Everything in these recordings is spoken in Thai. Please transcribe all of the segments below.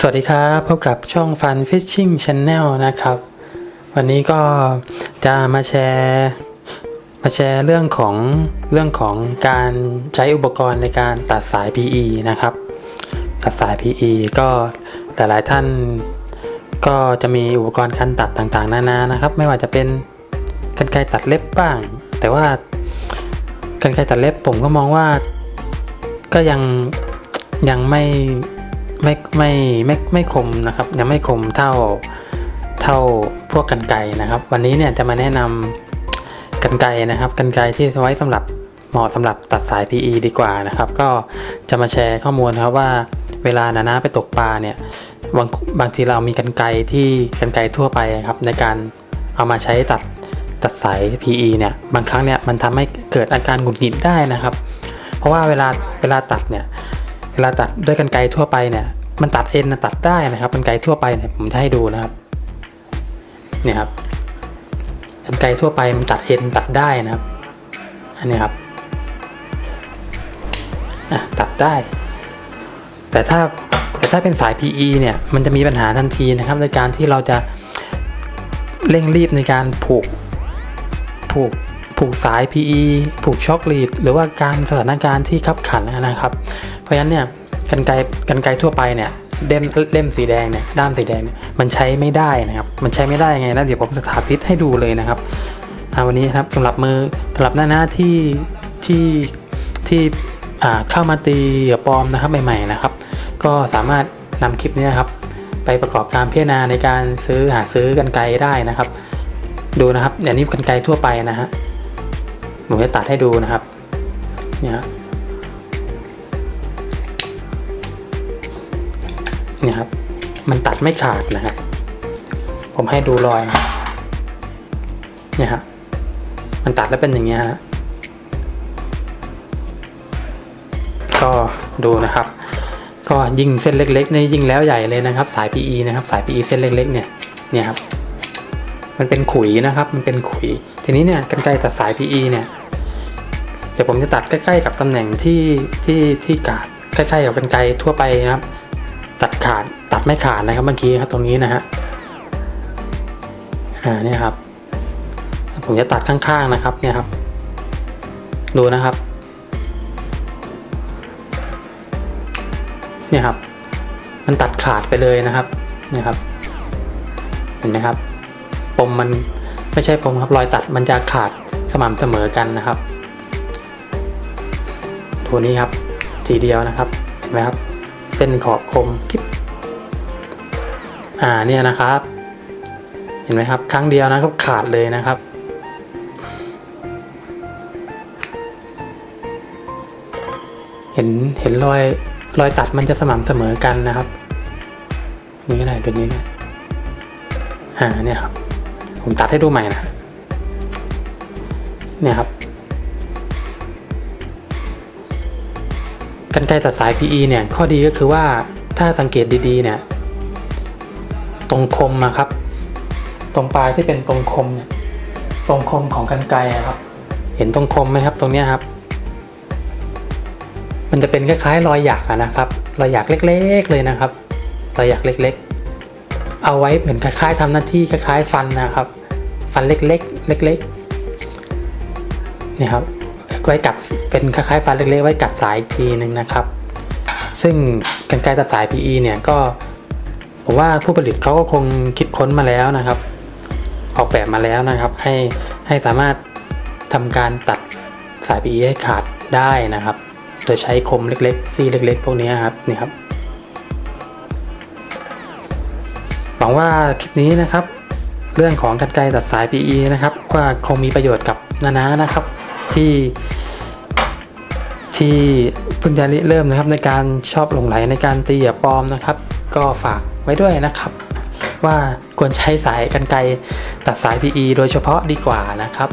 สวัสดีครับพบกับช่อง Fun Fishing Channel นะครับ วันนี้ก็จะมาแชร์ มาแชร์เรื่องของเรื่องของการใช้อุปกรณ์ในการตัดสาย PE นะครับ ตัดสาย PE ก็หลายๆท่านก็จะมีอุปกรณ์การตัดต่างๆ นานานะครับ ไม่ว่าจะเป็นกรรไกรตัดเล็บบ้าง แต่ว่ากรรไกรตัดเล็บผมก็มองว่าก็ยังยังไม่ ไม่ไม่ไม่ไม่คมนะครับยังไม่คมเท่าเท่าพวกกันไกนะครับ วันนี้เนี่ยจะมาแนะนำกันไกนะครับ กันไกที่ไว้สำหรับเหมาะสำหรับตัดสาย PE ดีกว่านะครับ ก็จะมาแชร์ข้อมูลครับว่าเวลานานาไปตกปลาเนี่ยบางบางทีเรามีกันไกที่กันไกทั่วไปครับในการเอามาใช้ตัดตัดสาย PE เนี่ยบางครั้งเนี่ยมันทำให้เกิดอาการหงุดหงิดได้นะครับ เพราะว่าเวลาเวลาตัดเนี่ย เวลาตัดด้วยกันไกรทั่วไปเนี่ย มันตัดเอ็นตัดได้นะครับกันไกรทั่วไปเนี่ยผมจะให้ดูนะครับเนี่ยครับกันไกรทั่วไปมันตัดเอ็นตัดได้นะครับ อันนี้ครับอะตัดได้ แต่ถ้าแต่ถ้าเป็นสาย PE เนี่ย มันจะมีปัญหาทันทีนะครับ ในการที่เราจะเร่งรีบในการผูกผูก ผูกสาย PE ผูกช็อคลีด หรือว่าการสถานการณ์ที่ขับขันนะครับ เพราะฉะนั้นเนี่ยกันไกกันไกทั่วไปเนี่ยเล่มเล่มสีแดงเนี่ยด้ามสีแดงเนี่ยมันใช้ไม่ได้นะครับ มันใช้ไม่ได้ยังไงนะเดี๋ยวผมจะสาธิตให้ดูเลยนะครับวันนี้ครับสำหรับมือสำหรับหน้าหน้าที่ที่ที่อ่าเข้ามาตีเหยื่อปลอมนะครับใหม่ๆนะครับ ก็สามารถนำคลิปนี้นครับ ไปประกอบการพิจารณาในการซื้อหาซื้อกันไกรได้นะครับ ดูนะครับอย่างนี้กันไกรทั่วไปนะฮะ ผมจะตัดให้ดูนะครับ เนี่ยครับเนี่ยครับ มันตัดไม่ขาดนะครับ ผมให้ดูรอยนะเนี่ยครับมันตัดแล้วเป็นอย่างเงี้ยฮะ ก็ดูนะครับ ก็ยิ่งเส้นเล็กๆนี่ยยิงแล้วใหญ่เลยนะครับ สาย PE นะครับ สาย PE เส้นเล็กๆ เนี่ย เนี่ยครับ มันเป็นขุยนะครับ มันเป็นขุย ทีนี้เนี่ยกันไกรตัดสาย PE เนี่ยเดี๋ยวผมจะตัดใกล้ๆกับตำแหน่งที่ที่ที่กาดใกล้ๆกับกันไกรทั่วไปนะครับ ตัดขาดตัดไม่ขาดนะครับเมื่อกี้ครับตรงนี้นะฮะอ่าเนี่ยครับ ผมจะตัดข้างๆนะครับเนี่ยครับ ดูนะครับเนี่ยครับ มันตัดขาดไปเลยนะครับเนี่ยครับ เห็นไหมครับ ปมมัน ไม่ใช่ปมครับรอยตัดมันจะขาดสม่ำเสมอกันนะครับ ตัวนี้ครับทีเดียวนะครับเห็นไหมครับ เส้นขอบคมกิ๊บอ่าเนี่ยนะครับ เห็นไหมครับ ครั้งเดียวนะครับขาดเลยนะครับเห็นเห็นรอยรอยตัดมันจะสม่ำเสมอกันนะครับ นี่ก็ได้ตัวนี้นะอ่าเนี่ยครับ ผมตัดให้ดูใหม่นะเนี่ยครับกันไกตัดสาย PE เนี่ย ข้อดีก็คือว่าถ้าสังเกตดีๆ เนี่ย ตรงคมนะครับ ตรงปลายที่เป็นตรงคมเนี่ย ตรงคมของกันไกครับ เห็นตรงคมไหมครับ ตรงนี้ครับ มันจะเป็นคล้ายๆรอยหยักนะครับ รอยหยักเล็ก ๆ เลยนะครับ รอยหยักเล็ก ๆ เอาไว้เหมือนคล้ายๆทำหน้าที่คล้ายๆ ฟันนะครับ ฟันเล็กๆเล็กๆนี่ครับไว้กัดเป็นคล้ายๆฟันเล็กๆ ไว้กัดสายอีกทีหนึ่งนะครับ ซึ่งกันไกรตัดสาย PE เนี่ยก็ผมว่าผู้ผลิตเขาก็คงคิดค้นมาแล้วนะครับ ออกแบบมาแล้วนะครับ ให้ให้สามารถทำการตัดสาย PE ให้ขาดได้นะครับ โดยใช้คมเล็กๆซี่เล็ก ๆ พวกนี้ครับนี่ครับ งว่าคลิปนี้นะครับ เรื่องของกันไกรตัดสาย PE นะครับว่าคงมีประโยชน์กับนานานะครับ ที่ที่เพิ่งจะเริ่มนะครับในการชอบหลงไหลในการตีเหยื่อปลอมนะครับ ก็ฝากไว้ด้วยนะครับ ว่าควรใช้สายกันไกรตัดสาย PE โดยเฉพาะดีกว่านะครับ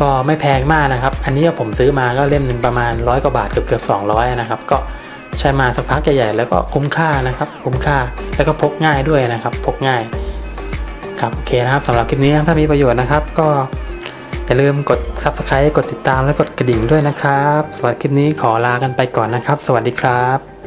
ก็ไม่แพงมากนะครับ อันนี้ผมซื้อมาก็เล่มหนึ่งประมาณร้อยกว่าบาทเกือบเกือบสองร้อยนะครับ ก็ ใช้มาสักพักใหญ่ๆแล้วก็คุ้มค่านะครับ คุ้มค่าแล้วก็พกง่ายด้วยนะครับ พกง่ายครับโอเคนะครับสำหรับคลิปนี้ถ้ามีประโยชน์นะครับ ก็อย่าลืมกด subscribe กดติดตามและกดกระดิ่งด้วยนะครับสำหรับคลิปนี้ขอลากันไปก่อนนะครับ สวัสดีครับ